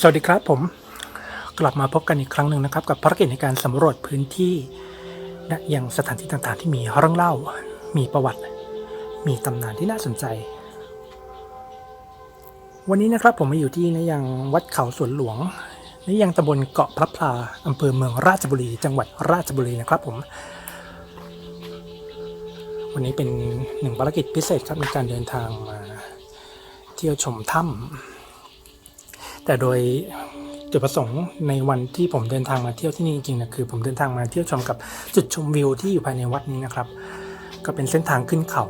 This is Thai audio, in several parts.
สวัสดีครับผมกลับมาพบกันอีกครั้งหนึ่งนะครับ กับภารกิจในการสำรวจพื้นที่และยังสถานที่ต่างๆ ที่มีเรื่องเล่า มีประวัติ มีตำนานที่น่าสนใจ วันนี้นะครับผมมาอยู่ที่นยังวัดเขาสวนหลวงนยังตำบลเกาะพระพลาอำเภอเมืองราชบุรี จังหวัดราชบุรีนะครับผม วันนี้เป็นหนึ่งภารกิจพิเศษครับในการเดินทางมา เที่ยวชมถ้ำ แต่โดยจุดประสงค์ในวันที่ผมเดินทางมาเที่ยวที่นี่จริงๆนะคือ ผมเดินทางมาเที่ยวชมกับจุดชมวิวที่อยู่ภายในวัดนี้นะครับ ก็เป็นเส้นทางขึ้นเขา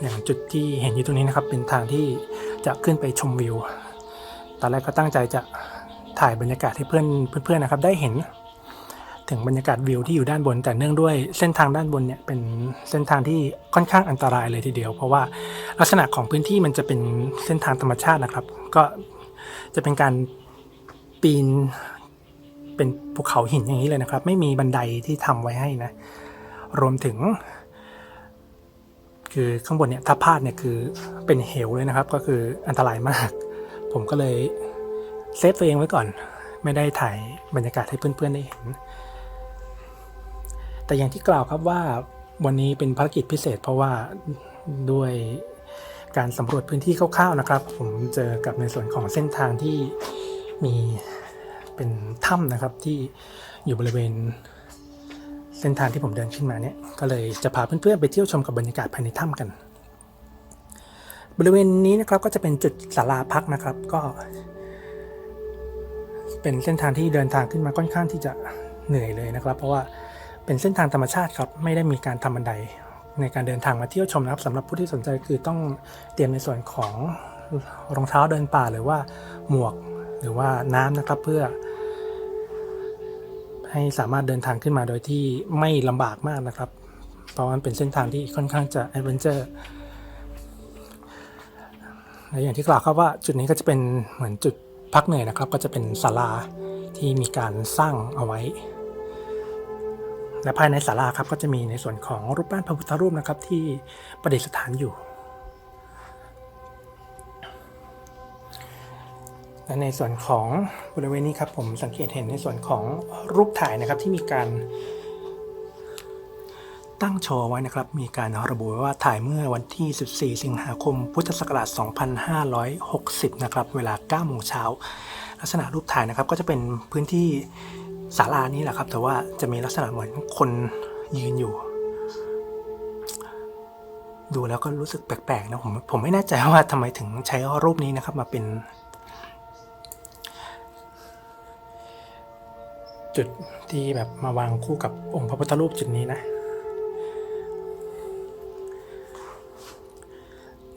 อย่างจุดที่เห็นอยู่ตรงนี้นะครับ เป็นทางที่จะขึ้นไปชมวิว ตอนแรกก็ตั้งใจจะถ่ายบรรยากาศให้เพื่อนเพื่อนๆนะครับ ได้เห็น ถึงบรรยากาศวิวที่อยู่ด้านบน แต่เนื่องด้วยเส้นทางด้านบนเนี่ยเป็นเส้นทางที่ค่อนข้างอันตรายเลยทีเดียว เพราะว่าลักษณะของพื้นที่มันจะเป็นเส้นทางธรรมชาตินะครับ ก็ จะเป็นการปีนเป็นภูเขาหินอย่างนี้เลยนะครับ ไม่มีบันไดที่ทำไว้ให้นะ รวมถึง คือข้างบนเนี่ยถ้าพลาดเนี่ยคือเป็นเหวเลยนะครับ ก็คืออันตรายมาก ผมก็เลยเซฟตัวเองไว้ก่อน ไม่ได้ถ่ายบรรยากาศให้เพื่อนๆได้เห็น แต่อย่างที่กล่าวครับว่าวันนี้เป็นภารกิจพิเศษ เพราะว่าด้วย การสำรวจพื้นที่คร่าวๆนะครับ ผมเจอกับในส่วนของเส้นทางที่มีเป็นถ้ำนะครับที่อยู่บริเวณเส้นทางที่ผมเดินขึ้นมาเนี่ยก็เลยจะพาเพื่อนๆไปเที่ยวชมกับบรรยากาศภายในถ้ำกัน บริเวณนี้นะครับก็จะเป็นจุดศาลาพักนะครับก็ เป็นเส้นทางที่เดินทางขึ้นมาค่อนข้างที่จะเหนื่อยเลยนะครับ เพราะว่าเป็นเส้นทางธรรมชาติครับไม่ได้มีการทำบันได ในการเดินทางมาเที่ยวชมนะครับสำหรับผู้ที่สนใจคือต้องเตรียมในส่วนของรองเท้าเดินป่าหรือว่าหมวกหรือว่าน้ำนะครับเพื่อ ให้สามารถเดินทางขึ้นมาโดยที่ไม่ลำบากมากนะครับ เพราะมันเป็นเส้นทางที่ค่อนข้างจะแอดเวนเจอร์และอย่างที่กล่าวครับว่าจุดนี้ก็จะเป็นเหมือนจุดพักเหนื่อยนะครับ ก็จะเป็นศาลาที่มีการสร้างเอาไว้ และภายในศาลาครับก็จะมีในส่วนของรูปปั้นพระพุทธรูปนะครับที่ประดิษฐานอยู่และในส่วนของบริเวณนี้ครับผมสังเกตเห็นในส่วนของรูปถ่ายนะครับที่มีการตั้งโชว์ไว้นะครับ มีการระบุไว้ว่าถ่ายเมื่อวันที่ 14 สิงหาคม พุทธศักราช 2560 นะครับ เวลา 9 โมงเช้า ลักษณะรูปถ่ายนะครับก็จะเป็นพื้นที่ ศาลานี้แหละครับ แต่ว่าจะมีลักษณะเหมือนคนยืนอยู่ ดูแล้วก็รู้สึกแปลกๆนะผมผมไม่แน่ใจว่าทำไมถึงใช้รูปนี้นะครับมาเป็น จุดที่แบบมาวางคู่กับองค์พระพุทธรูปจุดนี้นะ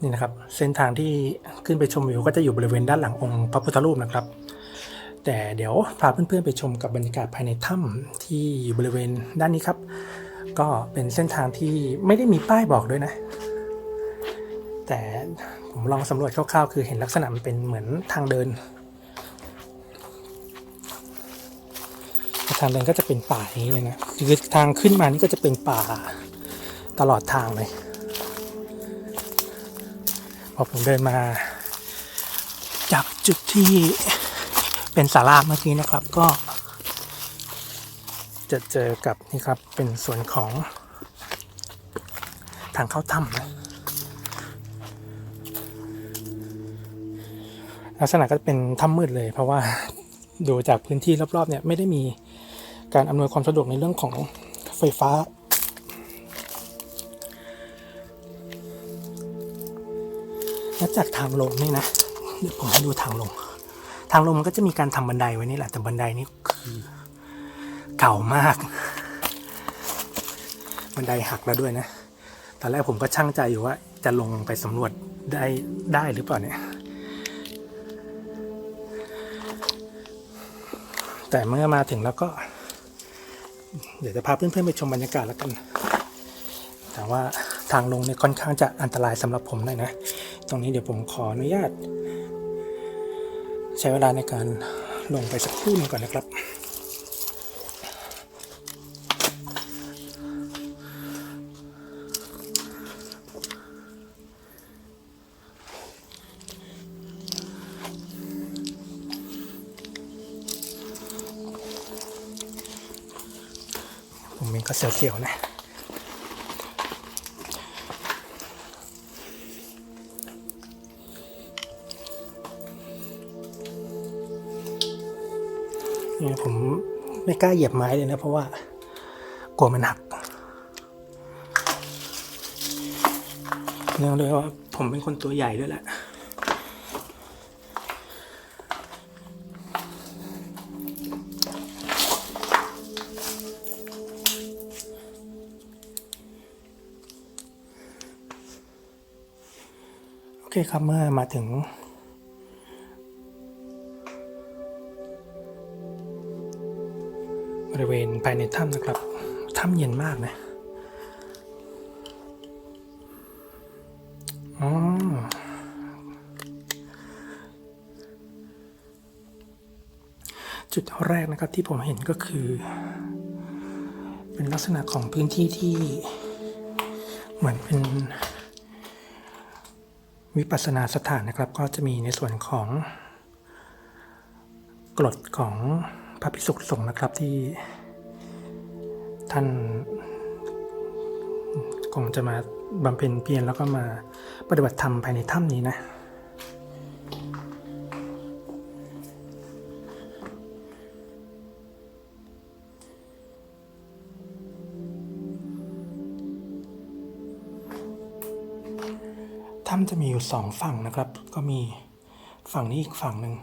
นี่นะครับ เส้นทางที่ขึ้นไปชมวิวก็จะอยู่บริเวณด้านหลังองค์พระพุทธรูปนะครับ แต่เดี๋ยวพาเพื่อนๆไปชมกับบรรยากาศภายในถ้ำที่อยู่บริเวณด้านนี้ครับ ก็เป็นเส้นทางที่ไม่ได้มีป้ายบอกด้วยนะ แต่ผมลองสำรวจคร่าวๆ คือเห็นลักษณะมันเป็นเหมือนทางเดิน ทางเดินก็จะเป็นป่าอย่างนี้เลยนะคือทางขึ้นมานี่ก็จะเป็นป่าตลอดทางเลยพอผมเดินมา จากจุดที่ เป็นศาลาเมื่อกี้นะครับก็ จะเจอกับนี่ครับเป็นส่วนของทางเข้าถ้ำนะลักษณะก็เป็นถ้ำมืดเลย เพราะว่าดูจากพื้นที่รอบๆเนี่ยไม่ได้มีการอำนวยความสะดวกในเรื่องของไฟฟ้า และจากทางลงนี่นะ เดี๋ยวผมให้ดูทางลง ทางลงมันก็จะมีการทำบันไดไว้นี่แหละแต่บันไดนี่คือเก่ามาก บันไดหักแล้วด้วยนะตอนแรกผมก็ช่างใจอยู่ว่า จะลงไปสำรวจได้ได้หรือเปล่าเนี่ย แต่เมื่อมาถึงแล้วก็ เดี๋ยวจะพาเพื่อนๆไปชมบรรยากาศแล้วกัน แต่ว่าทางลงเนี่ยค่อนข้างจะอันตรายสำหรับผมหน่อยนะ ตรงนี้เดี๋ยวผมขออนุญาต ใช้เวลาในการลงไปสักครู่นึงก่อนนะครับ ผมเองก็เสียวๆนะ ผมไม่กล้าเหยียบไม้เลยนะ เพราะว่ากลัวมันหักเนื่องด้วยว่าผมเป็นคนตัวใหญ่ด้วยแหละโอเคครับเมื่อมาถึง บริเวณภายในถ้ำนะครับ ถ้ำเย็นมากนะอ๋อจุดแรกนะครับที่ผมเห็นก็คือ เป็นลักษณะของพื้นที่ที่เหมือนเป็น วิปัสสนาสถานนะครับ ก็จะมีในส่วนของกรดของ พระภิกษุสงฆ์นะครับที่ท่านคงจะมาบำเพ็ญเพียรแล้วก็มาปฏิบัติธรรมภายในถ้ำนี้นะถ้ำจะมีอยู่สองฝั่งนะครับ ก็มีฝั่งนี้อีกฝั่งหนึ่ง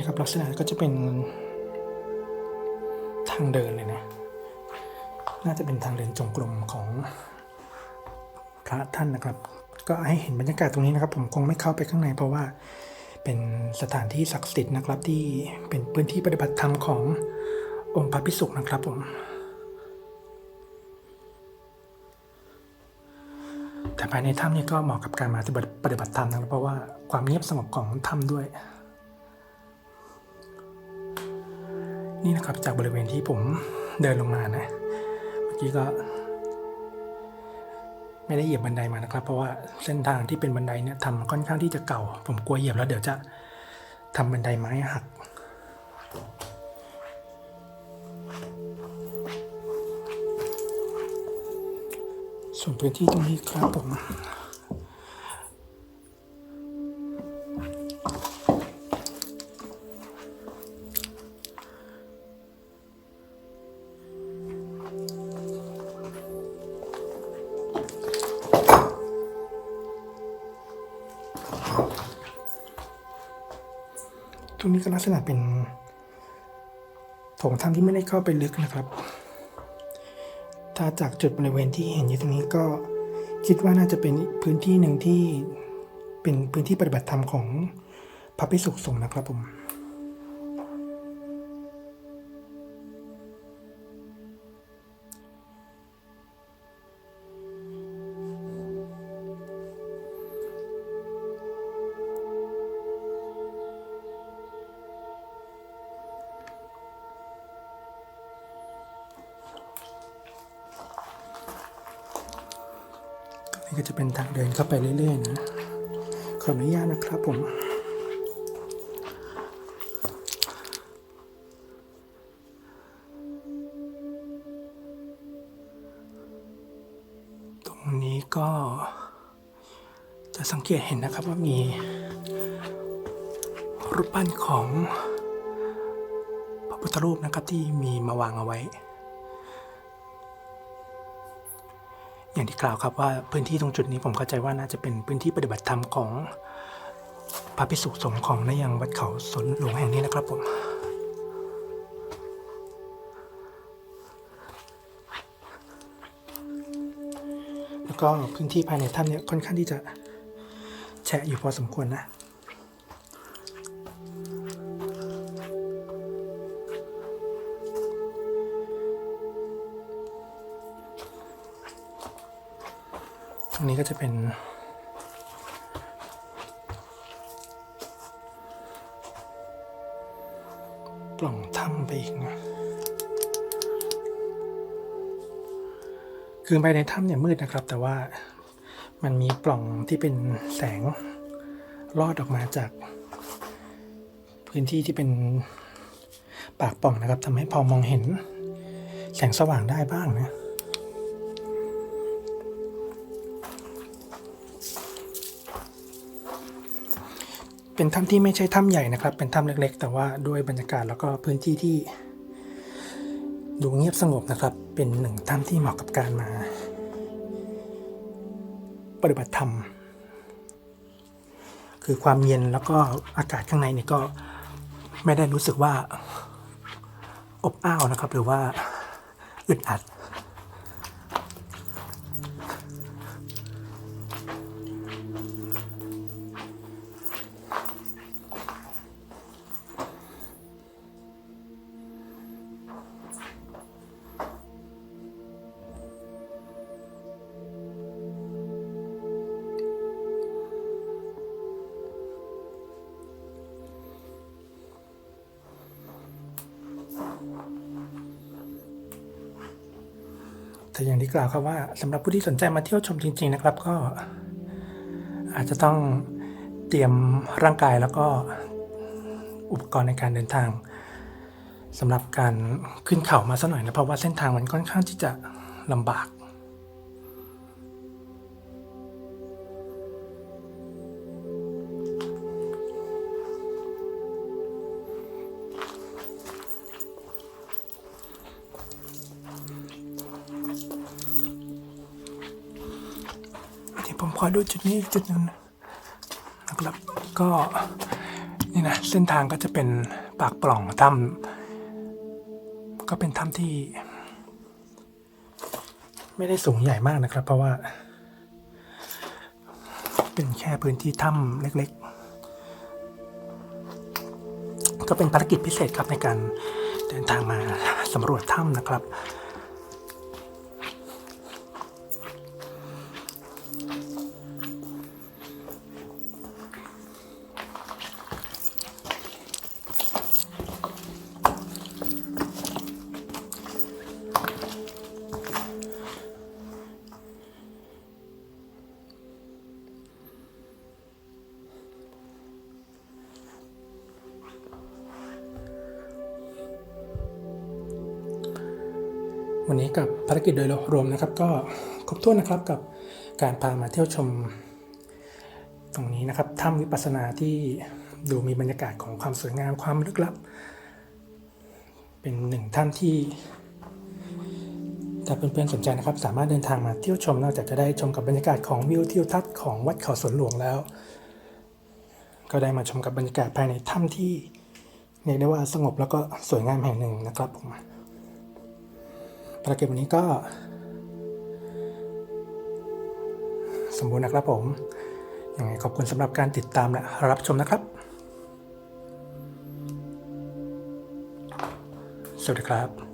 นะครับ ลักษณะก็จะเป็นทางเดินเลยนะ น่าจะเป็นทางเดินจงกรมของพระท่านนะครับ ก็ให้เห็นบรรยากาศตรงนี้นะครับ ผมคงไม่เข้าไปข้างในเพราะว่าเป็นสถานที่ศักดิ์สิทธิ์นะครับ ที่เป็นพื้นที่ปฏิบัติธรรมขององค์พระพิสุกนะครับผมแต่ภายในถ้ำนี่ก็เหมาะกับการมาปฏิบัติธรรมนะเพราะว่าความเงียบสงบของถ้ำด้วย นี่นะครับจากบริเวณที่ผมเดินลงมานะ เมื่อกี้ก็ ไม่ได้เหยียบบันไดมานะครับ เพราะว่าเส้นทางที่เป็นบันไดเนี่ยทำค่อนข้างที่จะเก่า ผมกลัวเหยียบแล้วเดี๋ยวจะทำบันไดไม้หัก ส่วนพื้นที่ตรงนี้ครับผม ตรงนี้ก็ลักษณะเป็นโถงถ้ำที่ไม่ได้เข้าไปลึกนะครับ ถ้าจากจุดบริเวณที่เห็นอยู่ตรงนี้ก็คิดว่าน่าจะเป็นพื้นที่หนึ่งที่เป็นพื้นที่ปฏิบัติธรรมของพระภิกษุสงฆ์นะครับผม ก็จะเป็นทางเดินเข้าไปเรื่อยๆนะ ขออนุญาตนะครับผม ตรงนี้ก็ จะสังเกตเห็นนะครับว่ามี รูปปั้นของพระพุทธรูปนะครับที่มีมาวางเอาไว้ อย่างที่กล่าวครับว่าพื้นที่ตรงจุดนี้ผมเข้าใจว่าน่าจะเป็นพื้นที่ปฏิบัติธรรมของพระภิกษุสงฆ์ของนยังวัดเขาสนหลวงแห่งนี้นะครับผมแล้วก็พื้นที่ภายในถ้ำเนี่ยค่อนข้างที่จะแฉะอยู่พอสมควรนะ ก็จะเป็นปล่องถ้ำไปอีกนะคือไปในถ้ำเนี่ยมืดนะครับ แต่ว่ามันมีปล่องที่เป็นแสงลอดออกมาจากพื้นที่ที่เป็นปากปล่องนะครับทำให้พอมองเห็นแสงสว่างได้บ้างนะ เป็นถ้ำที่ไม่ใช่ถ้ำใหญ่นะครับ เป็นถ้ำเล็กๆ แต่ว่าด้วยบรรยากาศแล้วก็พื้นที่ที่ ดูเงียบสงบนะครับ เป็นหนึ่งถ้ำที่เหมาะกับการมา ปฏิบัติธรรม คือความเย็นแล้วก็อากาศข้างในเนี่ยก็ไม่ได้รู้สึกว่าอบอ้าวนะครับ หรือว่าอึดอัด แต่อย่างที่กล่าวครับว่าสำหรับผู้ที่สนใจมาเที่ยวชมจริง ๆ นะครับ ก็อาจจะต้องเตรียมร่างกายแล้วก็อุปกรณ์ในการเดินทางสำหรับการขึ้นเขามาสักหน่อยนะเพราะว่าเส้นทางมันค่อนข้างที่จะลำบาก ผมขอดูจุดนี้จุดนึงนะครับก็นี่นะเส้นทางก็จะเป็นปากปล่องถ้ำก็เป็นถ้ำที่ ไม่ได้สูงใหญ่มากนะครับ เพราะว่า เป็นแค่พื้นที่ถ้ำเล็ก ๆ ก็เป็นภารกิจพิเศษครับในการเดินทางมาสำรวจถ้ำนะครับ วันนี้กับภารกิจโดยรวมนะครับ ก็ครบถ้วนนะครับกับการพามาเที่ยวชม ตรงนี้นะครับถ้ำวิปัสสนาที่ดูมีบรรยากาศของความสวยงามความลึกลับ เป็นหนึ่งถ้ำที่ถ้าเพื่อนๆสนใจนะครับ สามารถเดินทางมาเที่ยวชมนอกจากจะได้ชมกับบรรยากาศของวิวทิวทัศน์ของวัดเขาสวนหลวงแล้ว ก็ได้มาชมกับบรรยากาศภายในถ้ำที่เรียกได้ว่าสงบแล้วก็สวยงามแห่งหนึ่งนะครับผม ภารกิจวันนี้ก็ สมบูรณ์นะครับผม ยังไงขอบคุณสำหรับการติดตามและรับชมนะครับ สวัสดีครับ